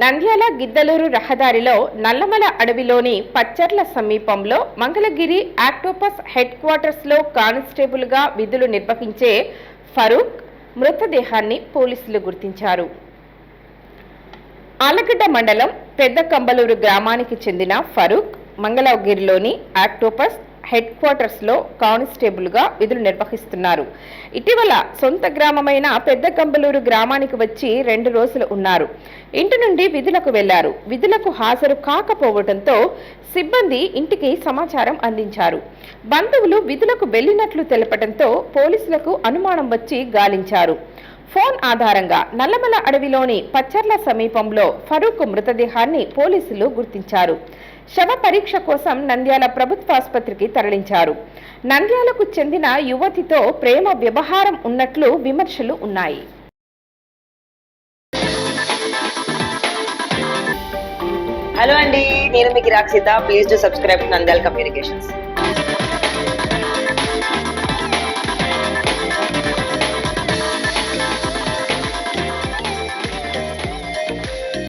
నంద్యాల గిద్దలూరు రహదారిలో నల్లమల అడవిలోని పచ్చర్ల సమీపంలో మంగళగిరి ఆక్టోపస్ హెడ్ క్వార్టర్స్లో కానిస్టేబుల్గా విధులు నిర్వహించే ఫరూక్ మృతదేహాన్ని పోలీసులు గుర్తించారు. ఆలగడ్డ మండలం పెద్ద కంబలూరు గ్రామానికి చెందిన ఫరూక్ మంగళగిరిలోని ఆక్టోపస్ హెడ్ క్వార్టర్స్లో కానిస్టేబుల్గా విధులు నిర్వహిస్తున్నారు. ఇటీవల సొంత గ్రామమైన పెద్ద కంబలూరు గ్రామానికి వచ్చి రెండు రోజులు ఉన్నారు. ఇంటి నుండి విధులకు వెళ్ళారు. విధులకు హాజరు కాకపోవడంతో సిబ్బంది ఇంటికి సమాచారం అందించారు. బంధువులు విధులకు వెళ్ళినట్లు తెలపడంతో పోలీసులకు అనుమానం వచ్చి గాలించారు. ఫోన్ ఆధారంగా నల్లమల అడవిలోని పచ్చర్ల సమీపంలో ఫరూక్ మృతదేహాన్ని పోలీసులు గుర్తించారు. శవ పరీక్ష కోసం నంద్యాల ప్రభుత్వాసుపత్రికి తరలించారు. నంద్యాలకు చెందిన యువతితో ప్రేమ వ్యవహారం ఉన్నట్లు విమర్శలు ఉన్నాయి. హలో అండి నేను మీకు Rakshita please to subscribe Nandyala communications.